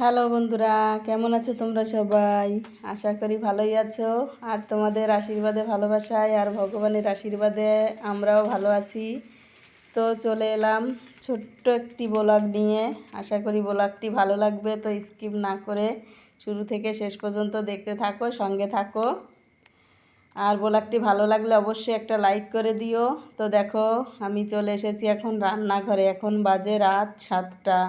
Hello বন্ধুরা, কেমন আছো তোমরা সবাই? আশা করি ভালোই আছো। আর তোমাদের আশীর্বাদে, ভালোবাসায় আর ভগবানের আশীর্বাদে আমরাও ভালো আছি। তো চলে এলাম ছোট্ট একটি ব্লগ নিয়ে। আশা করি ব্লগটি ভালো লাগবে, তো স্কিপ না করে শুরু থেকে শেষ পর্যন্ত দেখতে থাকো, সঙ্গে থাকো। আর ব্লগটি ভালো লাগলে অবশ্যই একটা লাইক করে দিও। তো দেখো, আমি চলে এসেছি এখন রান্নাঘরে। এখন বাজে রাত সাতটা।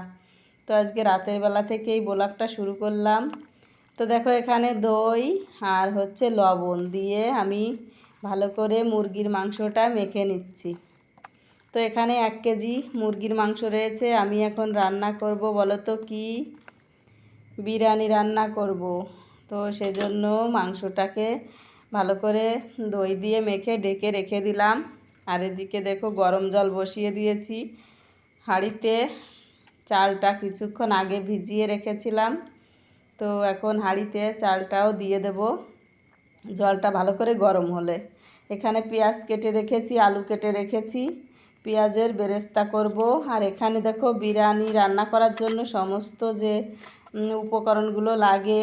তো আজকে রাতের বেলা থেকেই ব্লগটা শুরু করলাম। তো দেখো এখানে দই আর হচ্ছে লবণ দিয়ে আমি ভালো করে মুরগির মাংসটা মেখে নিচ্ছি। তো এখানে এক কেজি মুরগির মাংস রয়েছে, আমি এখন রান্না করব বলো তো কি? বিরিয়ানি রান্না করব। তো সেজন্য মাংসটাকে ভালো করে দই দিয়ে মেখে ডেকে রেখে দিলাম। আর এদিকে দেখো গরম জল বসিয়ে দিয়েছি হাঁড়িতে। চালটা কিছুক্ষণ আগে ভিজিয়ে রেখেছিলাম। তো এখন হাঁড়িতে চালটাও দিয়ে দেব। জলটা ভালো করে গরম হলে। এখানে পেঁয়াজ কেটে রেখেছি, আলু কেটে রেখেছি। পেঁয়াজের বেরেস্তা করব। আর এখানে দেখো বিরিয়ানি রান্না করার জন্য সমস্ত যে উপকরণগুলো লাগে,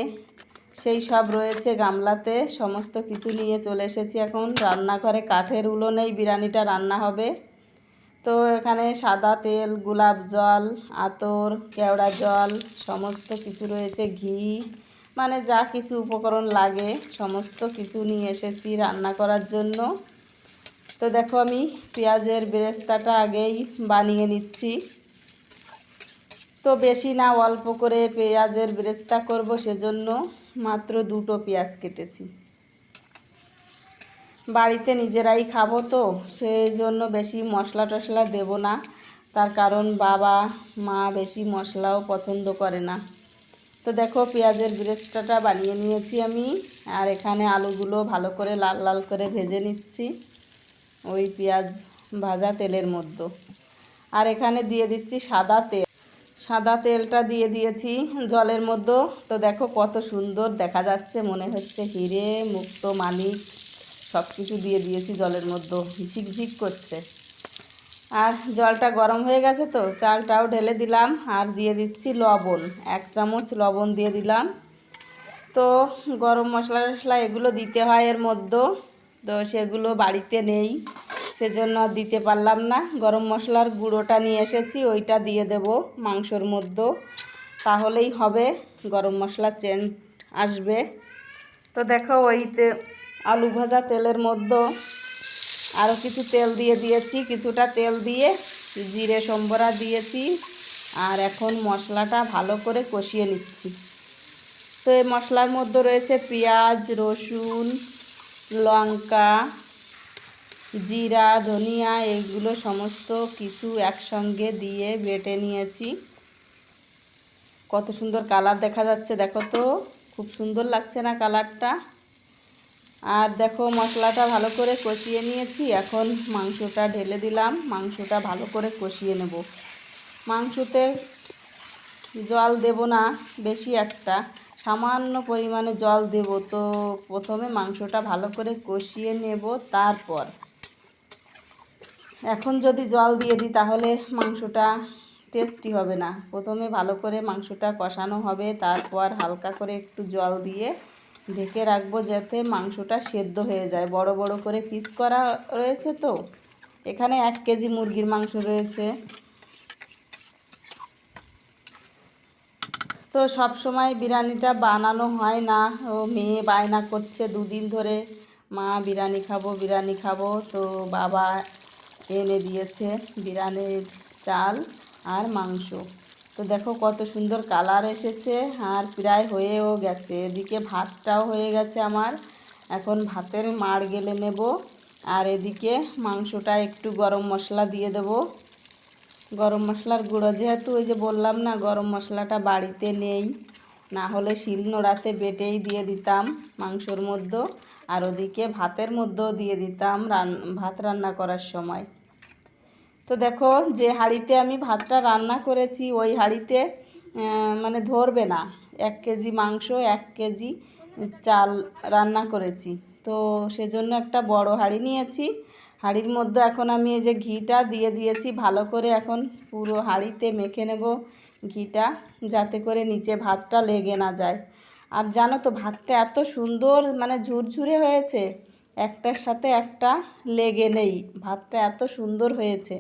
সেই সব রয়েছে গামলাতে। সমস্ত কিছু নিয়ে চলে এসেছি এখন। রান্নাঘরে কাঠের উলোনেই বিরিয়ানিটা রান্না হবে। তো এখানে সাদা তেল, গোলাপ জল, আতর, কেওড়া জল, সমস্ত কিছু রয়েছে, ঘি মানে যা কিছু উপকরণ লাগে, সমস্ত কিছু নিয়ে এসেছি রান্না করার জন্য। তো দেখো আমি পেঁয়াজের বেরেস্তাটা আগেই বানিয়ে নিচ্ছি। তো বেশি না, অল্প করে পেঁয়াজের বেরেস্তা করব সেজন্য মাত্র দুটো পেঁয়াজ কেটেছি। বাড়িতে নিজেরাই খাব তো, সেই জন্য বেশি মশলা টশলা দেব না। তার কারণ বাবা, মা বেশি মশলাও পছন্দ করে না। তো দেখো পেঁয়াজের ব্রেস্টাটা বানিয়ে নিয়েছি আমি, আর এখানে আলুগুলো ভালো করে লাল লাল করে ভেজে নিচ্ছি, ওই পেঁয়াজ ভাজা তেলের মধ্যে। আর এখানে দিয়ে দিচ্ছি সাদা তেল। সাদা তেলটা দিয়ে দিয়েছি জলের মধ্যে। তো দেখো কত সুন্দর দেখা যাচ্ছে, মনে হচ্ছে হিরে মুক্ত মানিক সব কিছু দিয়ে দিয়েছি জলের মধ্যে ঝিকঝিক করছে। আর জলটা গরম হয়ে গেছে তো, চালটাও ঢেলে দিলাম আর দিয়ে দিচ্ছি লবণ। এক চামচ লবণ দিয়ে দিলাম। তো গরম মশলা টশলা এগুলো দিতে হয় এর মধ্যে। তো সেগুলো বাড়িতে নেই, সেজন্য দিতে পারলাম না। গরম মশলার গুঁড়োটা নিয়ে এসেছি, ওইটা দিয়ে দেব মাংসর মধ্যে। তাহলেই হবে, গরম মশলা চেন্ট আসবে। তো দেখো ওইতে আলু ভাজা তেলের মধ্যে। আরও কিছু তেল দিয়ে দিয়েছি, কিছুটা তেল দিয়ে জিরে সম্বরা দিয়েছি। আর এখন মশলাটা ভালো করে কষিয়ে নিচ্ছি। তো এই মশলার মধ্যে রয়েছে পেঁয়াজ, রসুন, লঙ্কা, জিরা, ধনিয়া এগুলো সমস্ত কিছু একসঙ্গে দিয়ে বেটে নিয়েছি। কত সুন্দর কালার দেখা যাচ্ছে, দেখো তো। খুব সুন্দর লাগছে না কালারটা। আর দেখো মশলাটা ভালো করে কষিয়ে নিয়েছি। এখন মাংসটা ঢেলে দিলাম। মাংসটা ভালো করে কষিয়ে নেব। মাংসতে জল দেব না, বেশি একটা। সামান্য পরিমাণে জল দেব। তো প্রথমে মাংসটা ভালো করে কষিয়ে নেব, তারপর। এখন যদি জল দিয়ে দিই, তাহলে মাংসটা টেস্টি হবে না। প্রথমে ভালো করে মাংসটা কষানো হবে, তারপর হালকা করে একটু জল দিয়ে ঢেকে রাখব যাতে মাংসটা সেদ্ধ হয়ে যায়। বড় বড় করে পিস করা রয়েছে তো? এখানে এক কেজি মুরগির মাংস রয়েছে। তো সব সময় বিরিয়ানিটা বানানো হয় না। ও মেয়ে বায়না করছে, দুদিন ধরে মা বিরিয়ানি খাব বিরিয়ানি খাব। তো বাবা এনে দিয়েছে বিরিয়ানির চাল আর মাংস। তো দেখো কত সুন্দর কালার এসেছে আর প্রায় হয়েও গেছে। এদিকে ভাতটাও হয়ে গেছে আমার। এখন ভাতের মাড় গেলে নেব। আর এদিকে মাংসটা একটু গরম মশলা দিয়ে দেব। গরম মশলার গুঁড়ো যেহেতু ওই যে বললাম না, গরম মশলাটা বাড়িতে নেই। না হলে শিল নোড়াতে বেটেই দিয়ে দিতাম মাংসর মধ্যে। আর ওদিকে ভাতের মধ্যেও দিয়ে দিতাম রান, ভাত রান্না করার সময়। তো দেখো যে হাঁড়িতে আমি ভাতটা রান্না করেছি, ওই হাঁড়িতে মানে ধরবে না। এক কেজি মাংস, এক কেজি চাল রান্না করেছি। তো সেজন্য একটা বড় হাঁড়ি নিয়েছি। হাঁড়ির মধ্যে এখন আমি এই যে ঘিটা দিয়ে দিয়েছি, ভালো করে এখন পুরো হাঁড়িতে মেখে নেব ঘিটা, যাতে করে নিচে ভাতটা লেগে না যায়। আর জানো তো, ভাতটা এত সুন্দর মানে ঝুরঝুরে হয়েছে। একটার সাথে একটা লেগে নেই। ভাতটা এত সুন্দর হয়েছে।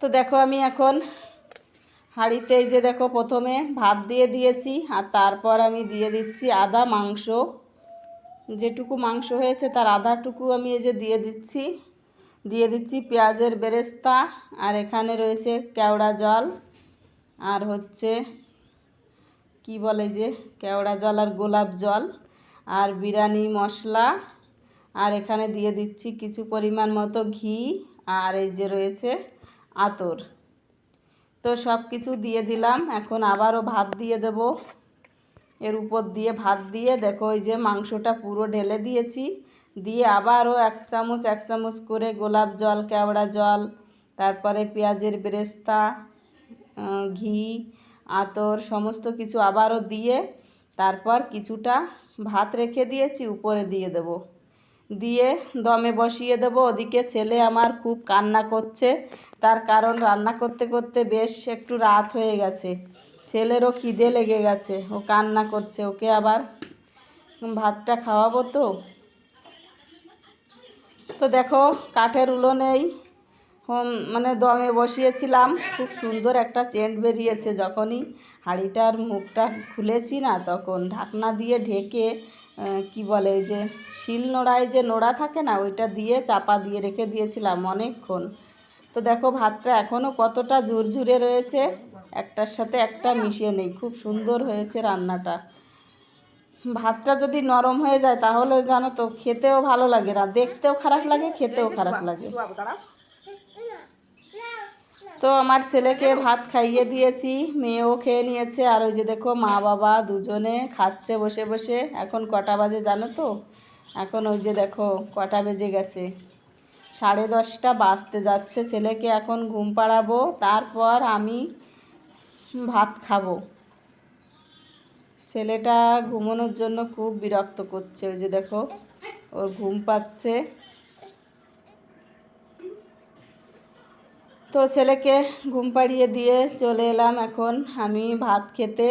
তো দেখো আমি এখন হাঁড়িতে যে দেখো প্রথমে ভাত দিয়ে দিয়েছি, আর তারপর আমি দিয়ে দিচ্ছি আদা, মাংস। যেটুকু মাংস হয়েছে তার আধাটুকু আমি এই যে দিয়ে দিচ্ছি। দিয়ে দিচ্ছি পেঁয়াজের বেরেস্তা, আর এখানে রয়েছে কেওড়া জল, আর হচ্ছে কি বলে যে, কেওড়া জল আর গোলাপ জল, আর বিরিয়ানি মশলা, আর এখানে দিয়ে দিচ্ছি কিছু পরিমাণ মতো ঘি, আর এই যে রয়েছে আতর। তো সব কিছু দিয়ে দিলাম, এখন আবারও ভাত দিয়ে দেব। এর উপর দিয়ে ভাত দিয়ে দেখো ওই যে মাংসটা পুরো ঢেলে দিয়েছি। দিয়ে আবারও এক চামচ এক চামচ করে গোলাপ জল, কেওড়া জল, তারপরে পেঁয়াজের বেরেস্তা ঘি, আতর সমস্ত কিছু আবারও দিয়ে তারপর কিছুটা ভাত রেখে দিয়েছি, উপরে দিয়ে দেব। দিয়ে দমে বসিয়ে দেবো। ওদিকে ছেলে আমার খুব কান্না করছে। তার কারণ রান্না করতে করতে বেশ একটু রাত হয়ে গেছে। ছেলেরও খিদে লেগে গেছে। ও কান্না করছে। ওকে আবার ভাতটা খাওয়াবো তো? তো দেখো, কাঠের উলোনেই হোম মানে দমে বসিয়েছিলাম। খুব সুন্দর একটা চেন্ট বেরিয়েছে যখনই। হাঁড়িটার মুখটা খুলেছি না, তখন ঢাকনা দিয়ে ঢেকে কি বলে ওই যে শিল নোড়ায় যে নোড়া থাকে না, ওইটা দিয়ে চাপা দিয়ে রেখে দিয়েছিলাম অনেকক্ষণ। তো দেখো ভাতটা এখনও কতটা ঝুরঝুরে রয়েছে। একটার সাথে একটা মিশিয়ে নেই, খুব সুন্দর হয়েছে রান্নাটা। ভাতটা যদি নরম হয়ে যায় তাহলে জানো তো খেতেও ভালো লাগে না, দেখতেও খারাপ লাগে, খেতেও খারাপ লাগে। তো আমার ছেলেকে ভাত খাইয়ে দিয়েছি, মেয়েও খেয়ে নিয়েছে। আর ওই যে দেখো মা বাবা দুজনে খাচ্ছে বসে বসে। এখন কটা বাজে জানো তো? এখন ওই যে দেখো কটা বেজে গেছে। সাড়ে দশটা বাজতে যাচ্ছে। ছেলেকে এখন ঘুম পাড়াবো, তারপর আমি ভাত খাব। ছেলেটা ঘুমানোর জন্য খুব বিরক্ত করছে। ওই যে দেখো, ওর ঘুম পাচ্ছে। তো ছেলেকে ঘুম পাড়িয়ে দিয়ে চলে এলাম এখন। আমি ভাত খেতে।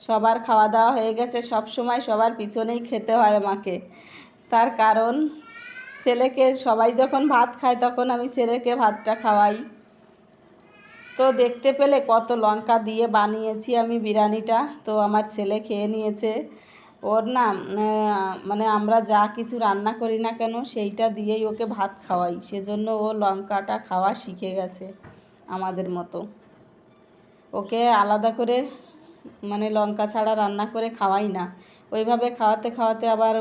সবার খাওয়া দাওয়া হয়ে গেছে। সব সময় সবার পিছনেই খেতে হয় আমাকে। তার কারণ, ছেলেকে সবাই যখন ভাত খায় তখন আমি ছেলেকে ভাতটা খাওয়াই। তো দেখতে পেলে কত লঙ্কা দিয়ে বানিয়েছি আমি বিরিয়ানিটা। তো আমার ছেলে খেয়ে নিয়েছে। ওর না মানে আমরা যা কিছু রান্না করি না কেন, সেইটা দিয়েই ওকে ভাত খাওয়াই। সেজন্য ও লঙ্কাটা খাওয়া শিখে গেছে আমাদের মতো। ওকে আলাদা করে মানে লঙ্কা ছাড়া রান্না করে খাওয়াই না। ওইভাবে খাওয়াতে খাওয়াতে আবার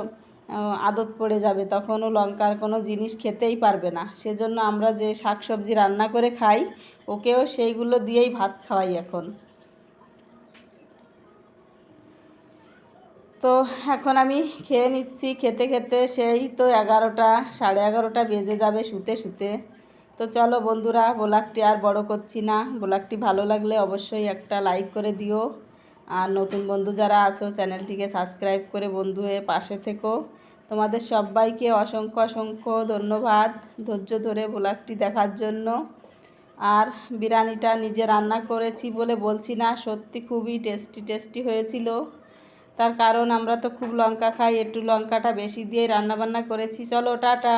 আদত পড়ে যাবে। তখন ও লঙ্কার কোনো জিনিস খেতেই পারবে না। সেজন্য আমরা যে শাক সবজি রান্না করে খাই, ওকেও সেইগুলো দিয়েই ভাত খাওয়াই এখন। তো এখন আমি খেয়ে নিচ্ছি, খেতে খেতে সেই তো এগারোটা, সাড়ে এগারোটা বেজে যাবে শুতে শুতে। তো চলো বন্ধুরা, ব্লগটি আর বড় করছি না। ব্লগটি ভালো লাগলে অবশ্যই একটা লাইক করে দিও। আর নতুন বন্ধু যারা আছো, চ্যানেলটিকে সাবস্ক্রাইব করে বন্ধু হয়ে পাশে থেকো। তোমাদের সবাইকে অসংখ্য অসংখ্য ধন্যবাদ ধৈর্য ধরে ব্লগটি দেখার জন্য। আর বিরিয়ানিটা নিজে রান্না করেছি বলে বলছি না, সত্যি খুবই টেস্টি টেস্টি হয়েছিল। তার কারণ আমরা তো খুব লঙ্কা খাই, একটু লঙ্কাটা বেশি দিয়ে রান্নাবান্না করেছি। চলো, টাটা!